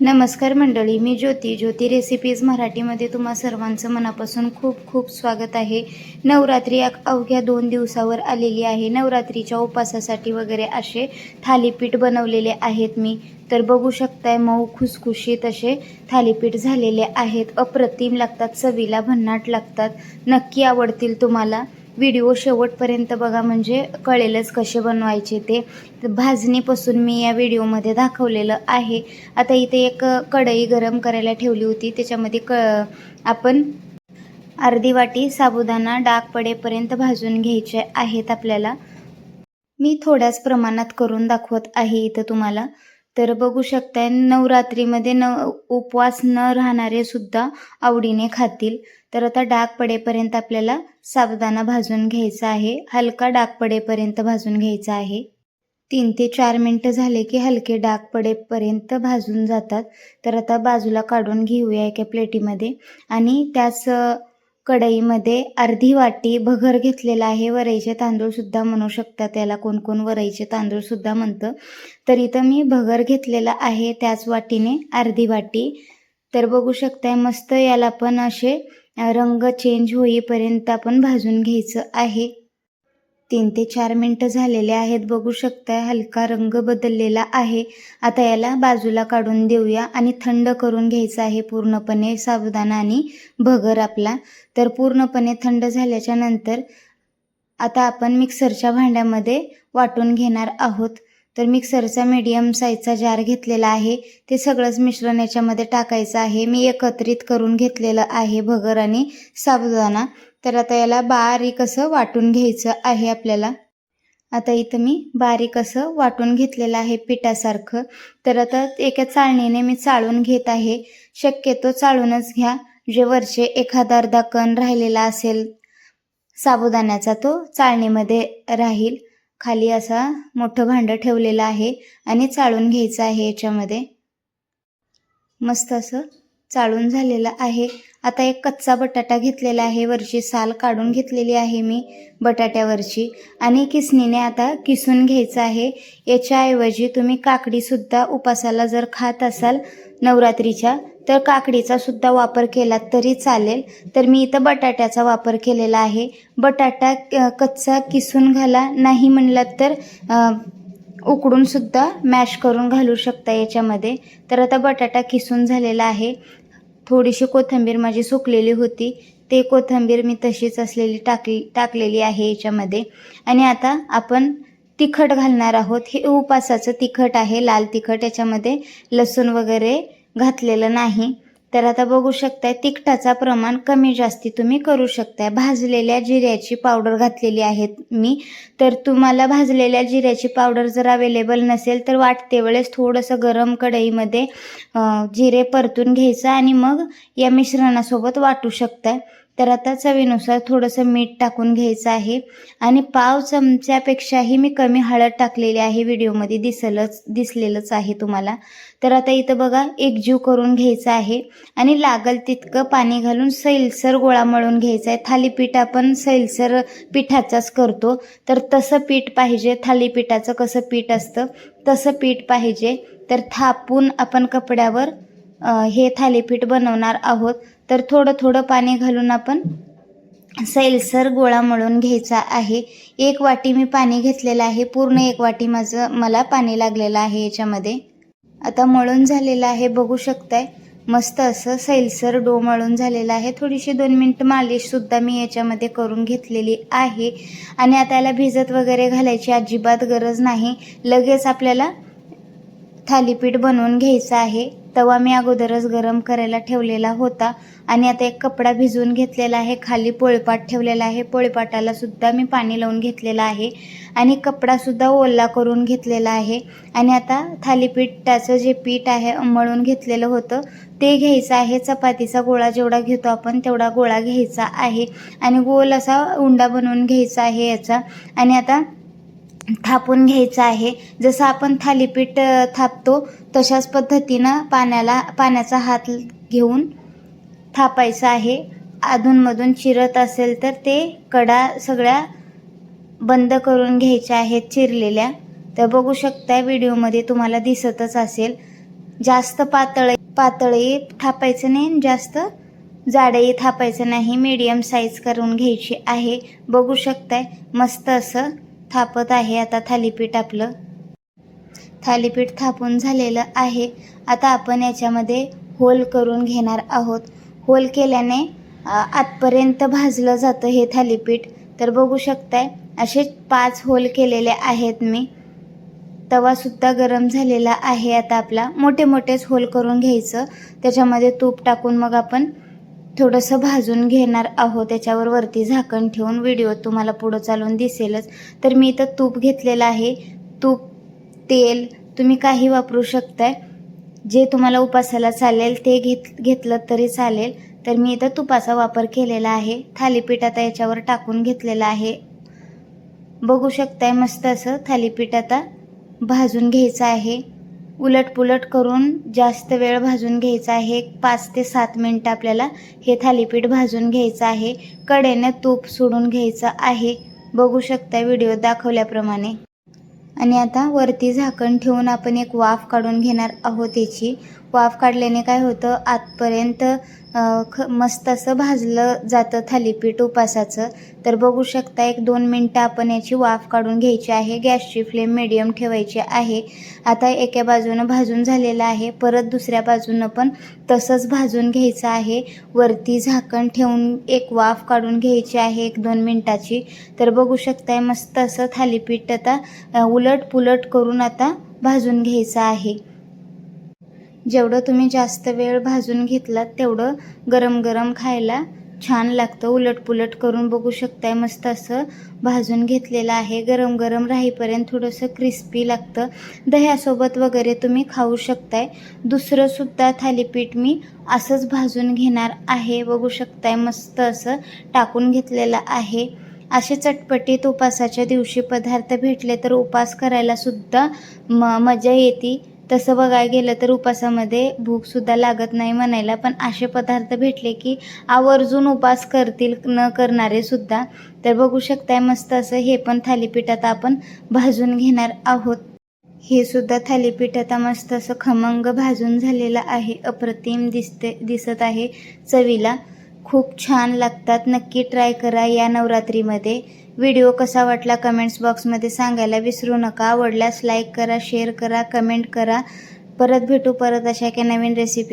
नमस्कार मंडळी मी ज्योती. ज्योती रेसिपीज मराठीमध्ये तुम्हा सर्वांचं मनापासून खूप खूप स्वागत आहे. नवरात्री अवघ्या दोन दिवसावर आलेली आहे. नवरात्रीच्या उपासासाठी वगैरे असे थालीपीठ बनवलेले आहेत मी. तर बघू शकताय मऊ खुसखुशीत असे थालीपीठ झालेले आहेत. अप्रतिम लागतात चवीला भन्नाट लागतात. नक्की आवडतील तुम्हाला. व्हिडिओ शेवटपर्यंत बघा म्हणजे कळेलच कसे बनवायचे ते. भाजणीपासून मी या व्हिडिओमध्ये दाखवलेलं आहे. आता इथे एक कढई गरम करायला ठेवली होती. त्याच्यामध्ये क आपण अर्धी वाटी साबुदाणा डाग पडेपर्यंत भाजून घ्यायचे आहेत आपल्याला. मी थोड्याच प्रमाणात करून दाखवत आहे इथं तुम्हाला. तर बघू शकताय नवरात्रीमध्ये न उपवास न राहणारे सुद्धा आवडीने खातील. तर आता डाग पडेपर्यंत आपल्याला साबुदाणा भाजून घ्यायचा आहे. हलका डाग पडेपर्यंत भाजून घ्यायचा आहे. तीन ते चार मिनटं झाले की हलके डाग पडेपर्यंत भाजून जातात. तर आता बाजूला काढून घेऊया एका प्लेटीमध्ये. आणि त्याच कढईमध्ये अर्धी वाटी भगर घेतलेला आहे. वरईचे तांदूळसुद्धा म्हणू शकता त्याला कोण कोण वरईचे तांदूळसुद्धा म्हणतं. तर इथं मी भगर घेतलेला आहे त्याच वाटीने अर्धी वाटी. तर बघू शकताय मस्त याला पण असे रंग चेंज होईपर्यंत आपण भाजून घ्यायचं आहे. तीन ते चार मिनटं झालेले आहेत बघू शकताय. हलका रंग बदललेला आहे. आता याला बाजूला काढून देऊया आणि थंड करून घ्यायचं आहे पूर्णपणे साबुदाणा आणि भगर आपला. तर पूर्णपणे थंड झाल्याच्यानंतर आता आपण मिक्सरच्या भांड्यामध्ये वाटून घेणार आहोत. तर मिक्सरचा मीडियम साईजचा जार घेतलेला आहे. ते सगळंच मिश्रण याच्यामध्ये टाकायचं आहे. मी एकत्रित करून घेतलेलं आहे भगर आणि साबुदाणा. तर आता याला बारीक असं वाटून घ्यायचं आहे आपल्याला. आता इथं मी बारीक असं वाटून घेतलेलं आहे पिठासारखं. तर आता एका चाळणीने मी चाळून घेत आहे. शक्यतो चाळूनच घ्या. जे वरचे एखादा अर्धा कण राहिलेला असेल साबुदाण्याचा तो चाळणीमध्ये राहील. खाली असा मोठं भांडं ठेवलेलं आहे आणि चाळून घ्यायचं आहे याच्यामध्ये. मस्त असं चाळून झालेलं आहे. आता एक कच्चा बटाटा घेतलेला आहे. वरची साल काढून घेतलेली आहे मी बटाट्यावरची. आणि किसणीने आता किसून घ्यायचं आहे. याच्याऐवजी तुम्ही काकडीसुद्धा उपासाला जर खात असाल नवरात्रीच्या तर काकडीचा सुद्धा वापर केला तरी चालेल. तर मी इथं बटाट्याचा वापर केलेला आहे. बटाटा कच्चा किसून घाला. नाही म्हणलात तर उकडूनसुद्धा उकडून सुद्धा मॅश करून घालू शकता याच्यामध्ये. तर आता बटाटा किसून झालेला आहे. थोडीशी कोथिंबीर माझी सुकलेली होती. ते कोथिंबीर मी तशीच असलेली टाकली टाकलेली आहे याच्यामध्ये. आणि आता आपण तिखट घालणार आहोत. हे उपासाचं तिखट आहे लाल तिखट. याच्यामध्ये लसूण वगैरे घातलेलं नाही. तर आता बघू शकताय तिखटाचा प्रमाण कमी जास्ती तुम्ही करू शकताय. भाजलेल्या जिऱ्याची पावडर घातलेली आहे मी. तर तुम्हाला भाजलेल्या जिऱ्याची पावडर जर अवेलेबल नसेल तर वाटते वेळेस थोडंसं गरम कढईमध्ये जिरे परतून घ्यायचं आणि मग या मिश्रणासोबत वाटू शकताय. तर आता चवीनुसार थोडंसं मीठ टाकून घ्यायचं आहे. आणि पाव चमच्यापेक्षाही मी कमी हळद टाकलेली आहे व्हिडिओमध्ये दिसलंच दिसलेलंच आहे तुम्हाला. तर आता इथं बघा एकजीव करून घ्यायचा आहे. आणि लागल तितकं पाणी घालून सैलसर गोळा मळून घ्यायचा आहे. थालीपीठ आपण सैलसर पिठाचाच करतो. तर तसं पीठ पाहिजे थालीपीठाचं कसं पीठ असतं तसं पीठ पाहिजे. तर थापून आपण कपड्यावर हे थालीपीठ बनवणार आहोत. तर थोडं थोडं पाणी घालून आपण सैलसर गोळा मळून घ्यायचा आहे. एक वाटी मी पाणी घेतलेलं आहे. पूर्ण एक वाटी माझं मला पाणी लागलेलं आहे याच्यामध्ये. आता मळून झालेलं आहे. बघू शकताय. मस्त असं सैलसर डो मळून झालेलं आहे. थोडीशी दोन मिनटं मालिशसुद्धा मी याच्यामध्ये करून घेतलेली आहे. आणि आता याला भिजत वगैरे घालायची अजिबात गरज नाही. लगेच आपल्याला थालीपीठ बनवून घ्यायचं आहे. तवा मी अगोदरच गरम करायला ठेवलेला होता आणि आता एक कपडा भिजवून घेतलेला आहे खाली पोळपाट ठेवलेला आहे. पोळपाटाला सुद्धा मी पाणी लावून घेतलेलं आहे आणि कपडासुद्धा ओला करून घेतलेला आहे. आणि आता थालीपीठाचं जे पीठ आहे मळून घेतलेलं होतं ते घ्यायचं आहे. चपातीचा गोळा जेवढा घेतो आपण तेवढा गोळा घ्यायचा आहे. आणि गोल असा उंडा बनवून घ्यायचा आहे याचा. आणि आता थापून घ्यायचं आहे. जसं आपण थालीपीठ थापतो तशाच पद्धतीनं पाण्याला पाण्याचा हात घेऊन थापायचं आहे. अधूनमधून चिरत असेल तर ते कडा सगळ्या बंद करून घ्यायच्या आहेत चिरलेल्या. तर बघू शकता व्हिडिओमध्ये तुम्हाला दिसतच असेल. जास्त पातळ पातळही थापायचं नाही आणि जास्त जाडही थापायचं नाही. मीडियम साईज करून घ्यायची आहे. बघू शकताय. मस्त असं थापत आहे. आता थालीपीठ आपलं. थालीपीठ थापून झालेलं आहे. आता आपण याच्यामध्ये होल करून घेणार आहोत. होल केल्याने आतपर्यंत भाजलं जातं हे थालीपीठ. तर बघू शकताय असे पाच होल केलेले आहेत मी. तवासुद्धा गरम झालेला आहे. आता आपला मोठे मोठेच होल करून घ्यायचं. त्याच्यामध्ये तूप टाकून मग आपण थोडंसं भाजून घेणार आहोत. त्याच्यावर वरती झाकण ठेवून व्हिडिओ तुम्हाला पुढं चालून दिसेलच. तर मी इथं तूप घेतलेलं आहे. तूप तेल तुम्ही काही वापरू शकताय. जे तुम्हाला उपासाला चालेल ते घेत घेतलं तरी चालेल. तर मी इथं तुपाचा वापर केलेला आहे. थालीपीठ आता याच्यावर टाकून घेतलेलं आहे. बघू शकताय मस्त असं थालीपीठ आता भाजून घ्यायचं आहे. उलटपुलट करून जास्त वेळ भाजून घ्यायचा आहे. पाच ते सात मिनटं आपल्याला हे थालीपीठ भाजून घ्यायचं आहे. कडेने तूप सोडून घ्यायचं आहे. बघू शकता व्हिडिओ दाखवल्याप्रमाणे. आणि आता वरती झाकण ठेवून आपण एक वाफ काढून घेणार आहोत याची. वाफ काढल्याने काय होतं? आतपर्यंत ख मस्त असं भाजलं जातं थालीपीठ उपासाचं. तर बघू शकता एक दोन मिनटं आपण याची वाफ काढून घ्यायची आहे. गॅसची फ्लेम मिडियम ठेवायची आहे. आता एका बाजूनं भाजून झालेलं आहे. परत दुसऱ्या बाजूनं पण तसंच भाजून घ्यायचं आहे. वरती झाकण ठेवून एक वाफ काढून घ्यायची आहे एक दोन मिनटाची. तर बघू शकताय मस्त असं थालीपीठ आता उलट पुलट करून आता भाजून घ्यायचं आहे. जेवढं तुम्ही जास्त वेळ भाजून घेतलात तेवढं गरम गरम खायला छान लागतं. उलटपुलट करून बघू शकताय मस्त असं भाजून घेतलेलं आहे. गरम गरम राहीपर्यंत थोडंसं क्रिस्पी लागतं. दह्यासोबत वगैरे तुम्ही खाऊ शकताय. दुसरंसुद्धा थालीपीठ मी असंच भाजून घेणार आहे. बघू शकताय मस्त असं टाकून घेतलेलं आहे. असे चटपटीत उपासाच्या दिवशी पदार्थ भेटले तर उपास करायला सुद्धा म मजा येते. तसं बघायला गेलं तर उपासामध्ये भूकसुद्धा लागत नाही म्हणायला पण असे पदार्थ भेटले की आवर्जून उपास करतील न करणारे सुद्धा. तर बघू शकताय मस्त असं हे पण थालीपीठात आपण भाजून घेणार आहोत. हे सुद्धा थालीपीठ आता मस्त असं खमंग भाजून झालेलं आहे. अप्रतिम दिसते दिसत आहे चवीला. खूप छान लागतात. नक्की ट्राय करा या नवरात्रीमध्ये. व्हिडिओ कसा वाटला कमेंट्स बॉक्समध्ये सांगायला विसरू नका. आवडल्यास लाईक करा शेअर करा कमेंट करा. परत भेटू परत अशा काही नवीन रेसिपी